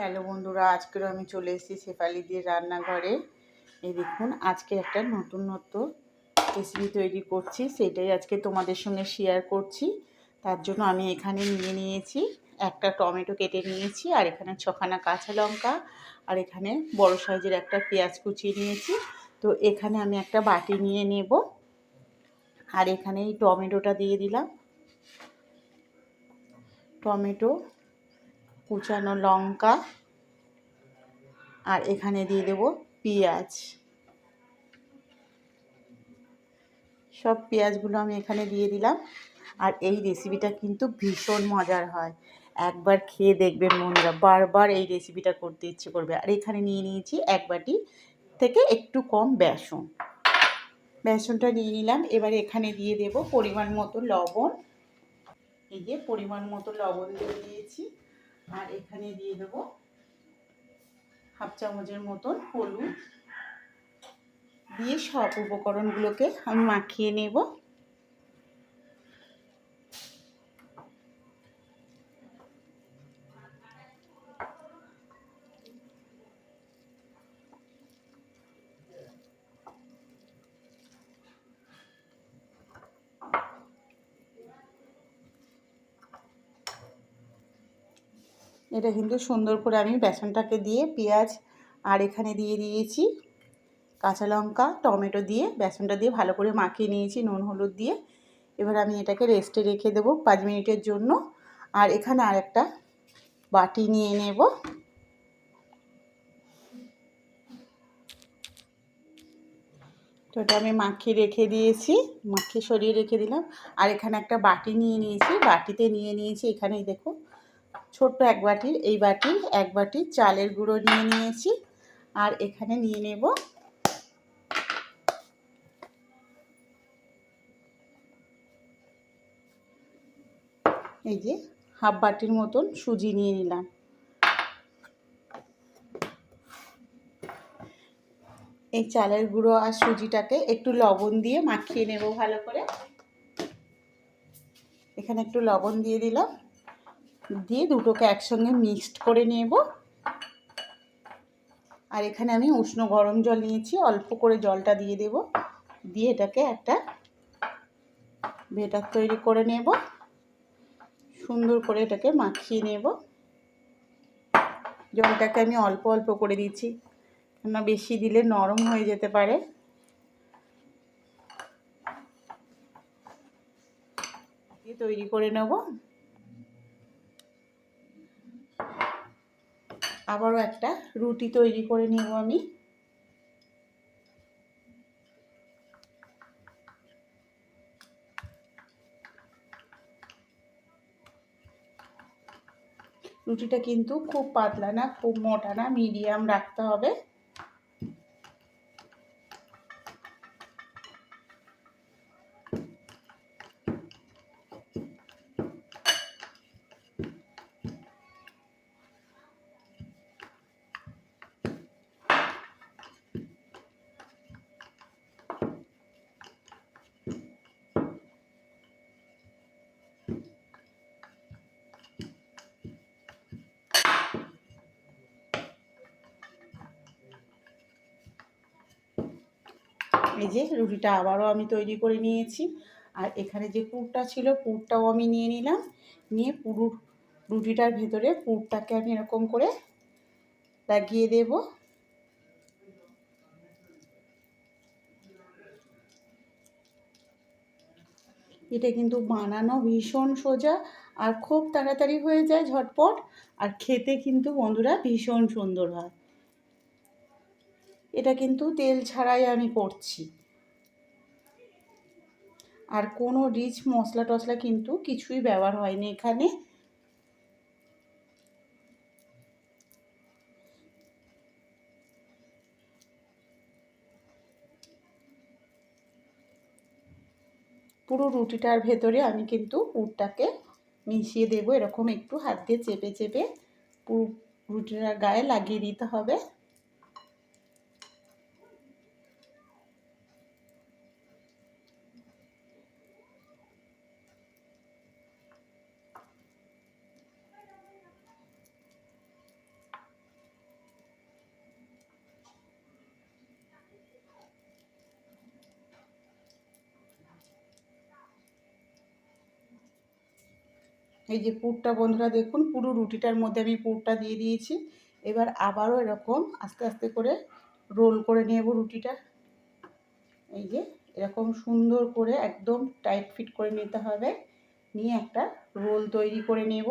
Hello বন্ধুরা আজকের আমি চলে এসেছি শেফালি দিয়ে রান্নাঘরে। এই দেখুন, আজকে একটা নতুন নতুন রেসিপি তৈরি করছি সেটাই আজকে তোমাদের সঙ্গে শেয়ার করছি। তার জন্য আমি এখানে নিয়ে নিয়েছি একটা টমেটো কেটে নিয়েছি, আর এখানে ছখানা কাঁচা লঙ্কা, আর এখানে বড় সাইজের একটা পেঁয়াজ কুচিয়ে নিয়েছি। তো এখানে আমি একটা বাটি নিয়ে নেব, আর এখানে এই টমেটোটা দিয়ে দিলাম। টমেটো কুচানো লঙ্কা। আর এখানে দিয়ে দেব পেঁয়াজ। সব পেঁয়াজগুলো আমি এখানে দিয়ে দিলাম। আর এই রেসিপিটা কিন্তু ভীষণ মজার হয়। একবার খেয়ে দেখবেন বন্ধুরা, বারবার এই রেসিপিটা করতে ইচ্ছে করবে। আর এখানে নিয়ে নিয়েছি এক বাটি থেকে একটু কম বেসন। বেসনটা নিয়ে নিলাম। এবার এখানে দিয়ে দেব পরিমাণ মতো লবণ। এই যে পরিমাণ মতো লবণ দিয়ে দিয়েছি। আর এখানে দিয়ে দেব হাফ চামচের মতন হলুদ। দিয়ে সব উপকরণগুলোকে আমি মাখিয়ে নেব। এটা কিন্তু সুন্দর করে আমি বেসনটাকে দিয়ে পেঁয়াজ আর এখানে দিয়ে দিয়েছি কাঁচা লঙ্কা, টমেটো দিয়ে, বেসনটা দিয়ে ভালো করে মাখিয়ে নিয়েছি, নুন, হলুদ দিয়ে। এবার আমি এটাকে রেস্টে রেখে দেবো পাঁচ মিনিটের জন্য। আর এখানে আর একটা বাটি নিয়ে নেব। তো এটা আমি মাখিয়ে রেখে দিয়েছি, মাখিয়ে সরিয়ে রেখে দিলাম। আর এখানে একটা বাটি নিয়ে নিয়েছি, বাটিতে নিয়ে নিয়েছি। এখানেই দেখো ছোট্ট এক বাটির এই বাটি, এক বাটি চালের গুঁড়ো নিয়ে নিয়েছি। আর এখানে নিয়ে নেব এই যে হাফ বাটির মতন সুজি নিয়ে নিলাম। এই চালের গুঁড়ো আর সুজিটাকে একটু লবণ দিয়ে মাখিয়ে নেব ভালো করে। এখানে একটু লবণ দিয়ে দিলাম। দিয়ে দুটোকে একসঙ্গে মিক্সড করে নেব। আর এখানে আমি উষ্ণ গরম জল নিয়েছি, অল্প করে জলটা দিয়ে দেব। দিয়ে এটাকে একটা বেটার তৈরি করে নেব। সুন্দর করে এটাকে মাখিয়ে নেব। জলটাকে আমি অল্প অল্প করে দিচ্ছি, কেননা বেশি দিলে নরম হয়ে যেতে পারে। তৈরি করে নেব। আবারও একটা রুটি তৈরি করে নেব আমি। রুটিটা কিন্তু খুব পাতলা না, খুব মোটা না, মিডিয়াম রাখতে হবে। এই যে রুটিটা আবারও আমি তৈরি করে নিয়েছি। আর এখানে যে পুরটা ছিল, পুরটাও আমি নিয়ে নিলাম। নিয়ে পুরো রুটিটার ভেতরে পুরটাকে আমি এরকম করে লাগিয়ে দেব। এটা কিন্তু বানানো ভীষণ সোজা আর খুব তাড়াতাড়ি হয়ে যায় ঝটপট। আর খেতে কিন্তু বন্ধুরা ভীষণ সুন্দর হয়। এটা কিন্তু তেল ছাড়াই আমি করছি। আর কোনো রিচ মশলা টশলা কিন্তু কিছুই ব্যবহার হয়নি এখানে। পুরো রুটিটার ভেতরে আমি কিন্তু পুরটাকে মিশিয়ে দেবো। এরকম একটু হাত দিয়ে চেপে চেপে পুরো রুটিটার গায়ে লাগিয়ে দিতে হবে। এই যে পুরটা বন্ধুরা দেখুন, পুরো রুটিটার মধ্যে আমি পুরটা দিয়ে দিয়েছি। এবার আবারও এরকম আস্তে আস্তে করে রোল করে নেব রুটিটা। এই যে এরকম সুন্দর করে একদম টাইট ফিট করে নিতে হবে। নিয়ে একটা রোল তৈরি করে নেব।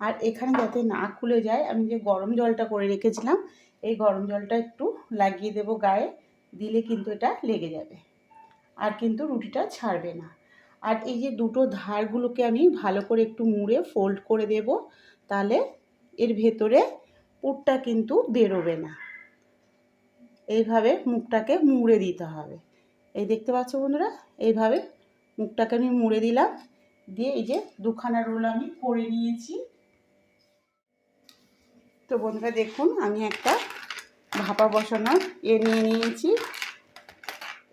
আর এখানে যাতে না খুলে যায়, আমি যে গরম জলটা করে রেখেছিলাম, এই গরম জলটা একটু লাগিয়ে দেব গায়ে, দিলে কিন্তু এটা লেগে যাবে। আর কিন্তু রুটিটা ছাড়বে না। আর এই যে দুটো ধারগুলোকে আমি ভালো করে একটু মুড়ে ফোল্ড করে দেব, তাহলে এর ভেতরে পুরটা কিন্তু বেরোবে না। এইভাবে মুখটাকে মুড়ে দিতে হবে। এই দেখতে পাচ্ছ বন্ধুরা? এইভাবে মুখটাকে আমি মুড়ে দিলাম। দিয়ে এই যে দুখানা রোল আমি করে নিয়েছি। তো বন্ধুরা দেখুন, আমি একটা ভাপা বসানোর এ নিয়ে নিয়েছি।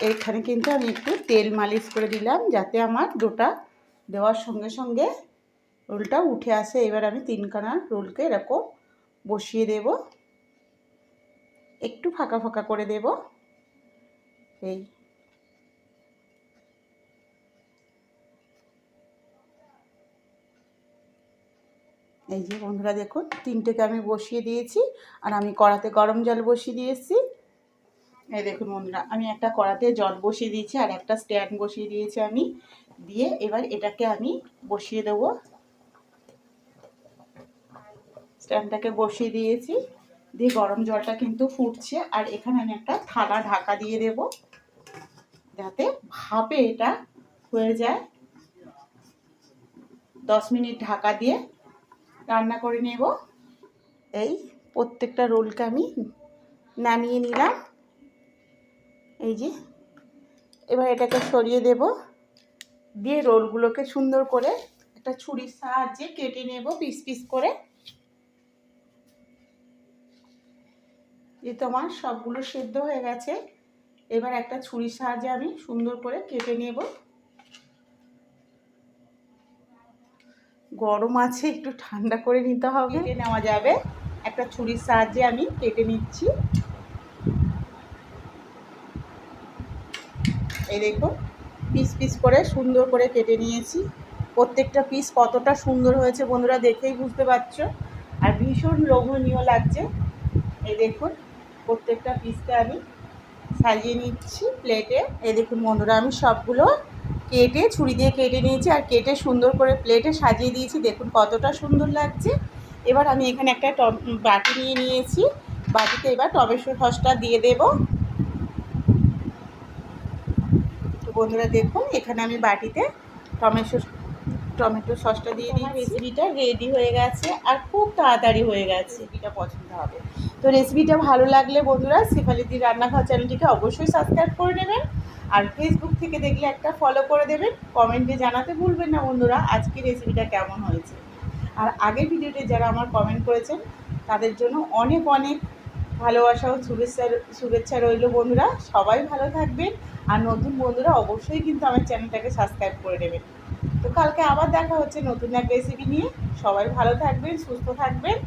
এইখানে কিন্তু আমি একটু তেল মালিশ করে দিলাম যাতে আমার ডোটা দেওয়ার সঙ্গে সঙ্গে রোলটা উঠে আসে। এবার আমি তিনখানা রোলকে এরকম বসিয়ে দেব। একটু ফাঁকা ফাঁকা করে দেব। এই। এই যে বন্ধুরা দেখুন, তিনটেকে আমি বসিয়ে দিয়েছি। আর আমি কড়াতে গরম জল বসিয়ে দিয়েছি। এই দেখুন বন্ধুরা, আমি একটা কড়াতে জল বসিয়ে দিয়েছি আর একটা স্ট্যান্ড বসিয়ে দিয়েছি আমি। দিয়ে এবার এটাকে আমি বসিয়ে দেবো। স্ট্যান্ডটাকে বসিয়ে দিয়েছি। দিয়ে গরম জলটা কিন্তু ফুটছে আর এখানে আমি একটা থালা ঢাকা দিয়ে দেব। যাতে ভাপে এটা হয়ে যায়। দশ মিনিট ঢাকা দিয়ে রান্না করে নেব। এই প্রত্যেকটা রোলকে আমি নামিয়ে নিলাম। এই যে, এবার এটাকে সরিয়ে দেব। দিয়ে রোলগুলোকে সুন্দর করে একটা ছুরির সাহায্যে কেটে নেব পিস পিস করে। এই তোমার সবগুলো সেদ্ধ হয়ে গেছে। এবার একটা ছুরির সাহায্যে আমি সুন্দর করে কেটে নেব। গরম আছে, একটু ঠান্ডা করে নিতে হবে। কেটে নেওয়া যাবে। একটা ছুরির সাহায্যে আমি কেটে নিচ্ছি। এই দেখুন, পিস পিস করে সুন্দর করে কেটে নিয়েছি। প্রত্যেকটা পিস কতটা সুন্দর হয়েছে বন্ধুরা দেখেই বুঝতে পারছ। আর ভীষণ লোভনীয় লাগছে। এই দেখুন, প্রত্যেকটা পিসকে আমি সাজিয়ে নিচ্ছি প্লেটে এই দেখুন বন্ধুরা, আমি সবগুলো কেটে, ছুরি দিয়ে কেটে নিয়েছি আর কেটে সুন্দর করে প্লেটে সাজিয়ে দিয়েছি। দেখুন কতটা সুন্দর লাগছে। এবার আমি এখানে একটা বাটি নিয়ে নিয়েছি। বাটিতে এবার টমেটো সসটা দিয়ে দেব তো বন্ধুরা দেখুন এখানে আমি বাটিতে টমেটো টমেটো সসটা দিয়ে দিই রেসিপিটা রেডি হয়ে গেছে আর খুব তাড়াতাড়ি হয়ে গেছে। রেসিপিটা পছন্দ হবে। তো রেসিপিটা ভালো লাগলে বন্ধুরা শেফালিদি রান্নাঘর চ্যানেলটিকে অবশ্যই সাবস্ক্রাইব করে নেবেন আর ফেসবুক থেকে দেখলে একটা ফলো করে দেবেন। কমেন্টে জানাতে ভুলবেন না বন্ধুরা আজকে রেসিপিটা কেমন হয়েছে। আর আগের ভিডিওতে যারা আমার কমেন্ট করেছেন তাদের জন্য অনেক অনেক ভালোবাসা ও শুভেচ্ছা শুভেচ্ছা রইল বন্ধুরা। সবাই ভালো থাকবেন। আর নতুন বন্ধুরা অবশ্যই কিন্তু আমার চ্যানেলটাকে সাবস্ক্রাইব করে নেবেন তো কালকে আবার দেখা হচ্ছে নতুন এক রেসিপি নিয়ে। সবাই ভালো থাকবেন, সুস্থ থাকবেন।